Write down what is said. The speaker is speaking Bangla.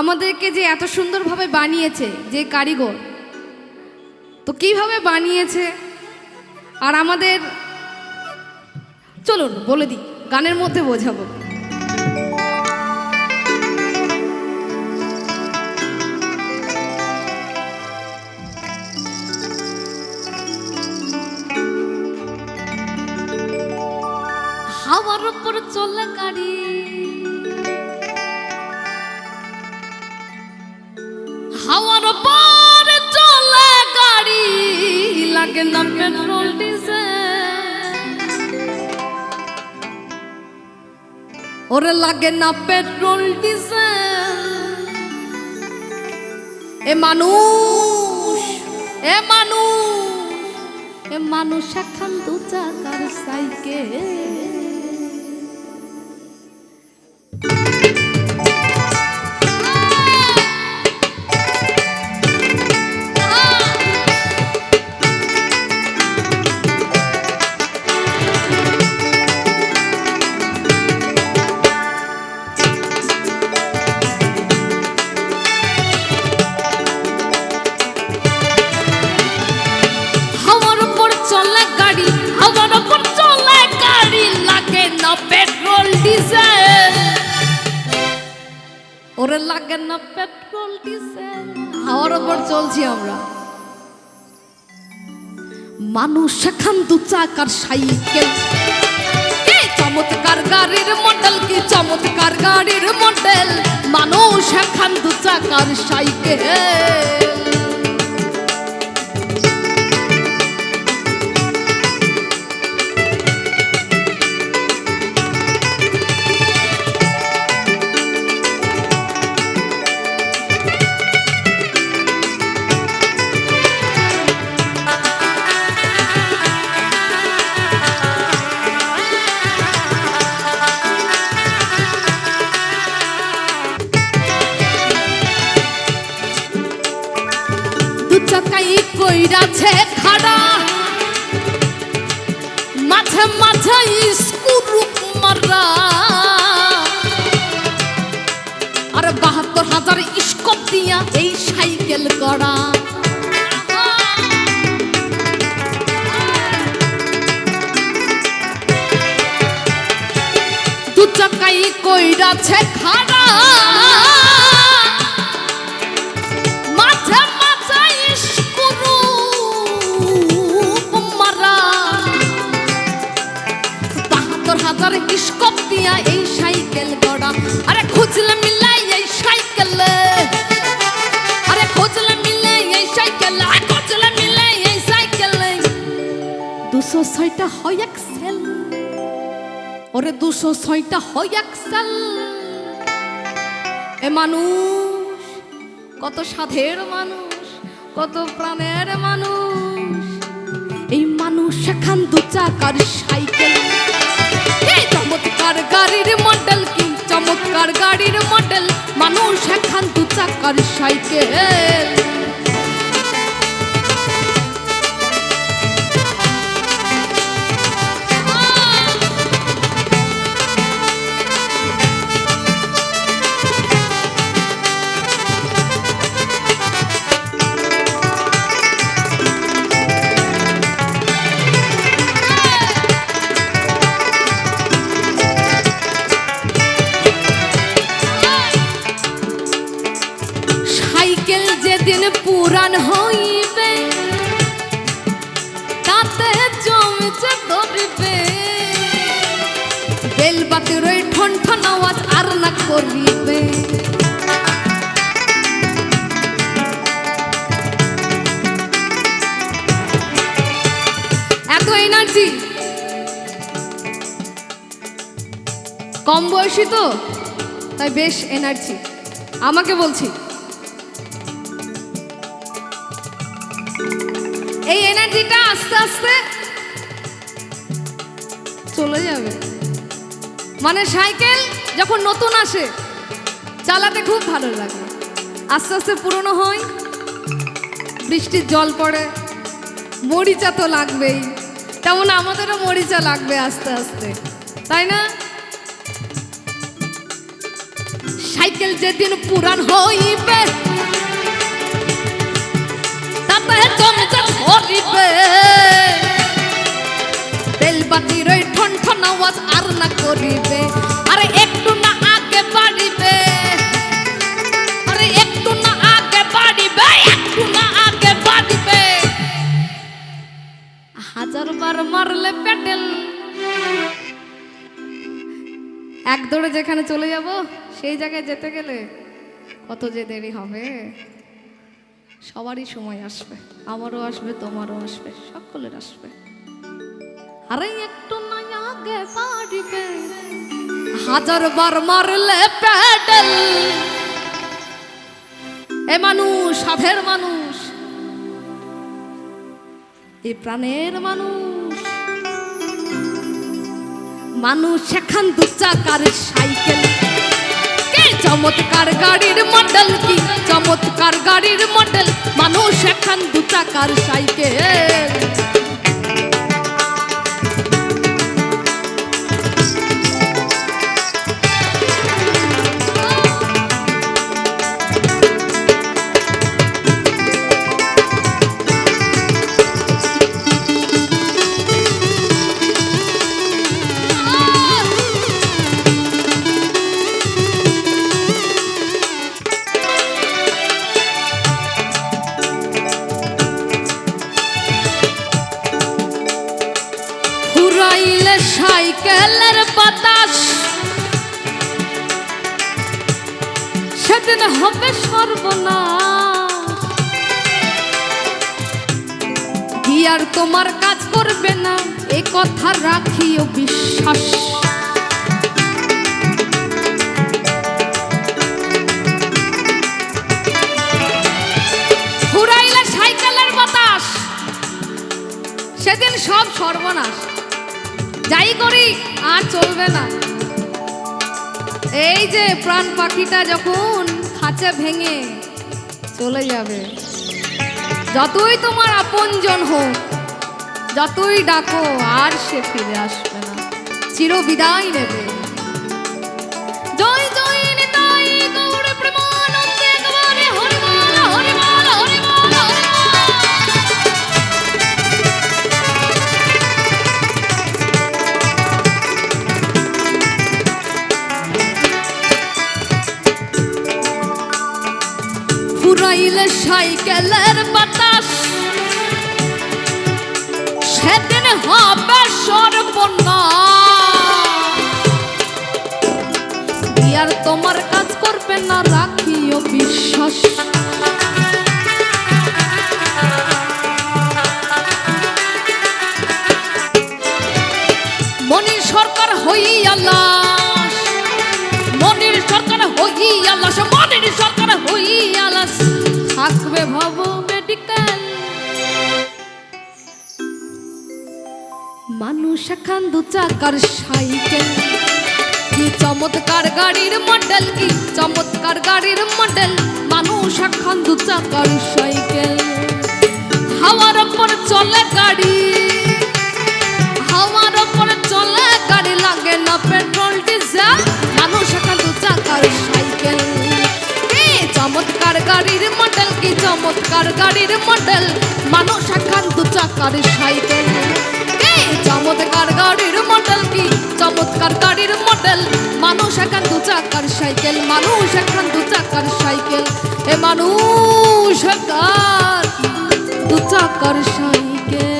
আমাদেরকে যে এত সুন্দরভাবে বানিয়েছে, যে কারিগর, তো কীভাবে বানিয়েছে? আর আমাদের, চলুন বলে দিই, গানের মধ্যে বোঝাবো। হাওয়ার উপর চলে গাড়ি। ওরে লাগে না পেট্রোল, ডিজেল। এ মানুষ এ মানুষ এ মানুষ এখন দু চাকার সাইকেল। ডিজেল ওরে লাগে না পেট্রোল ডিজেল হাওয়ার উপর চলছি আমরা। মানুষ এখন দু চাকার সাইকেল। চমৎকার গাড়ির মডেল, কি চমৎকার গাড়ির মডেল। মানুষ এখন দু চাকার সাইকেল। চাকাই কইরাছে খাড়া। মাঝে মাঝে স্কুরু মারা আর বাহাত্তর হাজার স্কোপ দিয়া এই সাইকেল করা দু চাকাই কইরাছে খাড়া। ছয়টা হয় এক্সেল ওরে দুশো ছয়টা হয় এক্সেল এ মানুষ, কত সাধের মানুষ, কত প্রাণের মানুষ। এই মানুষ এখান দু চাকার সাইকেল। চমৎকার গাড়ির মডেল কি? চমৎকার গাড়ির মডেল মানুষ এখান দু চাকার সাইকেল। সাইকেল যেদিন পুরান হইবে, তাতে জমছে ধরবে বেল বাতির ওই ঠন ঠন আওয়াজ আর না করিবে। এত এনার্জি। কম বয়সী তো, তাই বেশ এনার্জি। আমাকে বলছি এনার্জিটা আস্তে আস্তে চলে যাবে। মানে সাইকেল যখন নতুন আসে, চালাতে খুব ভালো লাগে। আস্তে আস্তে পুরনো হয়, বৃষ্টির জল পড়ে, মরিচা তো লাগবেই। তেমন আমাদেরও মরিচা লাগবে আস্তে আস্তে, তাই না? সাইকেল যেদিন পুরান হইবে তাতে জমজট ধরিবে। ওই ঠন ঠন আওয়াজ আরে একটু না আগে বাড়িবে। আরে একটু না আগে বাড়িবে, একটু না আগে বাড়িবে। হাজার বার মারলে পেটেল এক দৌড়ে যেখানে চলে যাব, সেই জায়গায় যেতে গেলে কত যে দেরি হবে। সবারই সময় আসবে, আমারও আসবে, তোমারও আসবে, সকলের আসবে। আরে একটু না আগে বাড়িবে হাজার বার মারলে প্যাডেল। এ মানুষ, সাধের মানুষ, এ প্রাণের মানুষ। মানুষ এখান দু চাকার সাইকেল। কে চমৎকার গাড়ির মডেল কি? চমৎকার গাড়ির মডেল দু চাকার সাইকেল? সাইকেলের বাতাস। সেদিন হবে সর্বনাশ। কি আর তোমার কাজ করবে না? এ কথা রাখিও বিশ্বাস। সেদিন সব সর্বনাশ। যাই করি, আর চলবে না। এই যে প্রাণ পাখিটা যখন খাঁচা ভেঙে চলে যাবে, যতই তোমার আপনজন হোক, যতই ডাকো, আর সে ফিরে আসবে না। চির বিদায় নেবে। ফুরাইলে সাইকেলের বাতাস। সেদিন হবে সর্বনাশ। তোমার কাজ করবে না রাখিও বিশ্বাস। মানুষ এখন দু চাকার সাইকেল। কি চমৎকার গাড়ির মডেল, কি চমৎকার গাড়ির মডেল, মানুষ এখন দু চাকার সাইকেল। হাওয়ার ওপর চলে গাড়ি, হাওয়ার ওপর চলে গাড়ি, লাগে না পেট্রোল, ডিজেল, মানুষ এখন দু চাকার সাইকেল। কি চমৎকার গাড়ির মডেল, কি চমৎকার গাড়ির মডেল, মানুষ এখন দু চাকার সাইকেল। চমৎকার গাড়ির মডেল মানুষ এখন দু চাকার সাইকেল, মানুষ এখন দু চাকার সাইকেল। এ মানুষ এখন দু চাকার সাইকেল।